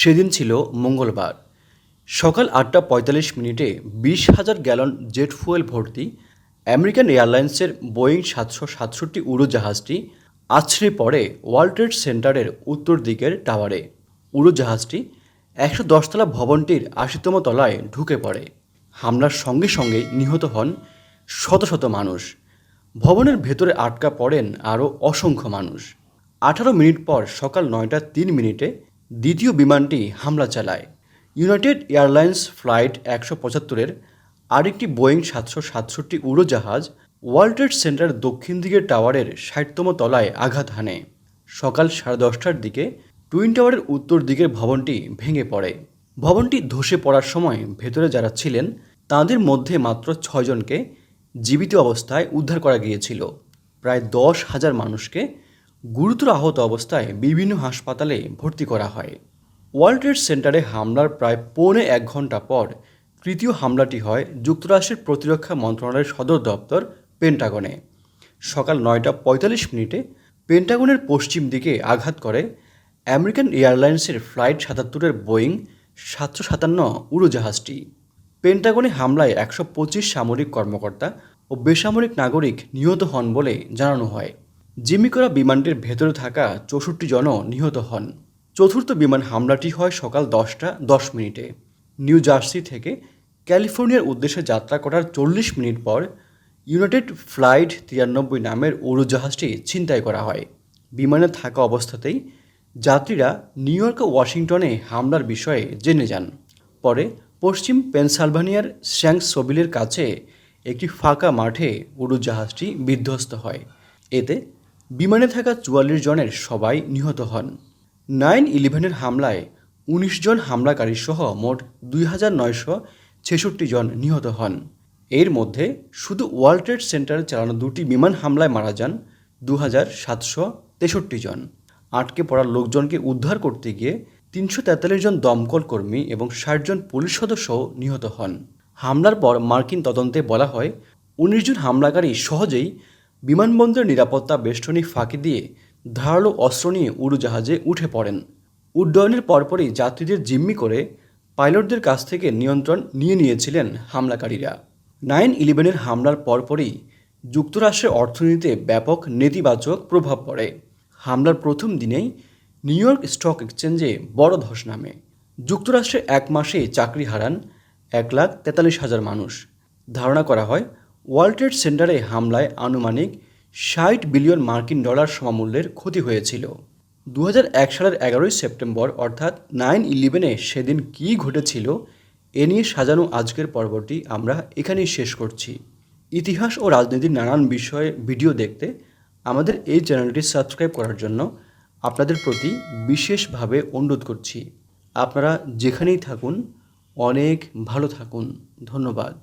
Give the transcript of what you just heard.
সেদিন ছিল মঙ্গলবার। সকাল আটটা পঁয়তাল্লিশ মিনিটে বিশ হাজার গ্যালন জেট ফুয়েল ভর্তি আমেরিকান এয়ারলাইন্সের বোয়িং সাতশো সাতষট্টি উড়োজাহাজটি আছড়ে পড়ে ওয়ার্ল্ড ট্রেড সেন্টারের উত্তর দিকের টাওয়ারে। উড়োজাহাজটি একশো দশতলা ভবনটির আশিতম তলায় ঢুকে পড়ে। হামলার সঙ্গে সঙ্গে নিহত হন শত শত মানুষ। ভবনের ভেতরে আটকা পড়েন আরও অসংখ্য মানুষ। আঠারো মিনিট পর সকাল নয়টা তিন মিনিটে দ্বিতীয় বিমানটি হামলা চালায়। ইউনাইটেড এয়ারলাইন্স ফ্লাইট একশো পঁচাত্তরের আরেকটি বোয়িং সাতশো সাতষট্টি উড়োজাহাজ ওয়ার্ল্ড ট্রেড সেন্টার দক্ষিণ দিকের টাওয়ারের ষাটতম তলায় আঘাত হানে। সকাল সাড়ে দশটার দিকে টুইন টাওয়ারের উত্তর দিকের ভবনটি ভেঙে পড়ে। ভবনটি ধসে পড়ার সময় ভেতরে যারা ছিলেন, তাদের মধ্যে মাত্র ছয়জনকে জীবিত অবস্থায় উদ্ধার করা গিয়েছিল। প্রায় দশ হাজার মানুষকে গুরুতর আহত অবস্থায় বিভিন্ন হাসপাতালে ভর্তি করা হয়। ওয়ার্ল্ড ট্রেড সেন্টারে হামলার প্রায় পৌনে এক ঘণ্টা পর তৃতীয় হামলাটি হয় যুক্তরাষ্ট্রের প্রতিরক্ষা মন্ত্রণালয়ের সদর দপ্তর পেন্টাগনে। সকাল নয়টা পঁয়তাল্লিশ মিনিটে পেন্টাগনের পশ্চিম দিকে আঘাত করে আমেরিকান এয়ারলাইন্সের ফ্লাইট সাতাত্তরের বোয়িং সাতশো সাতান্ন উড়োজাহাজটি। পেন্টাগনে হামলায় একশো পঁচিশ সামরিক কর্মকর্তা ও বেসামরিক নাগরিক নিহত হন বলে জানানো হয়। জিম্মি করা বিমানটির ভেতরে থাকা চৌষট্টি জনও নিহত হন। চতুর্থ বিমান হামলাটি হয় সকাল দশটা, দশ মিনিটে। নিউ জার্সি থেকে ক্যালিফোর্নিয়ার উদ্দেশ্যে যাত্রা করার চল্লিশ মিনিট পর ইউনাইটেড ফ্লাইট তিরানব্বই নামের উড়োজাহাজটি ছিনতাই করা হয়। বিমানে থাকা অবস্থাতেই যাত্রীরা নিউ ইয়র্ক ওয়াশিংটনে হামলার বিষয়ে জেনে যান। পরে পশ্চিম পেনসালভানিয়ার স্যাংসোবিলের কাছে একটি ফাঁকা মাঠে উড়োজাহাজটি বিধ্বস্ত হয়। এতে বিমানে থাকা চুয়াল্লিশ জনের সবাই নিহত হন। নাইন ইলেভেনের হামলায় উনিশ জন হামলাকারী সহ মোট দুই হাজার নয়শো ছেষট্টি জন নিহত হন। এর মধ্যে শুধু ওয়ার্ল্ড ট্রেড সেন্টারে চালানো দুটি বিমান হামলায় মারা যান দু হাজার সাতশো তেষট্টি জন। আটকে পড়া লোকজনকে উদ্ধার করতে গিয়ে তিনশো তেতাল্লিশ জন দমকল কর্মী এবং ষাট জন পুলিশ সদস্যও নিহত হন। হামলার পর মার্কিন তদন্তে বলা হয়, উনিশ জন হামলাকারী সহজেই বিমানবন্দরের নিরাপত্তা বেষ্টনী ফাঁকি দিয়ে ধারালো অস্ত্র নিয়ে উড়োজাহাজে উঠে পড়েন। উড্ডয়নের পরপরই যাত্রীদের জিম্মি করে পাইলটদের কাছ থেকে নিয়ন্ত্রণ নিয়ে নিয়েছিলেন হামলাকারীরা। নাইন ইলেভেনের হামলার পরপরই যুক্তরাষ্ট্রের অর্থনীতিতে ব্যাপক নেতিবাচক প্রভাব পড়ে। হামলার প্রথম দিনেই নিউ ইয়র্ক স্টক এক্সচেঞ্জে বড় ধস নামে। যুক্তরাষ্ট্রে এক মাসে চাকরি হারান এক লাখ তেতাল্লিশ হাজার মানুষ। ধারণা করা হয় ওয়ার্ল্ড ট্রেড সেন্টারে হামলায় আনুমানিক ষাট বিলিয়ন মার্কিন ডলার সমমূল্যের ক্ষতি হয়েছিল। দু সালের এগারোই সেপ্টেম্বর, অর্থাৎ নাইন ইলেভেনে সেদিন কী ঘটেছিল, এ নিয়ে সাজানো আজকের পর্বটি আমরা এখানেই শেষ করছি। ইতিহাস ও রাজনীতির নানান বিষয়ে ভিডিও দেখতে আমাদের এই চ্যানেলটি সাবস্ক্রাইব করার জন্য আপনাদের প্রতি বিশেষভাবে অনুরোধ করছি। আপনারা যেখানেই থাকুন, অনেক ভালো থাকুন। ধন্যবাদ।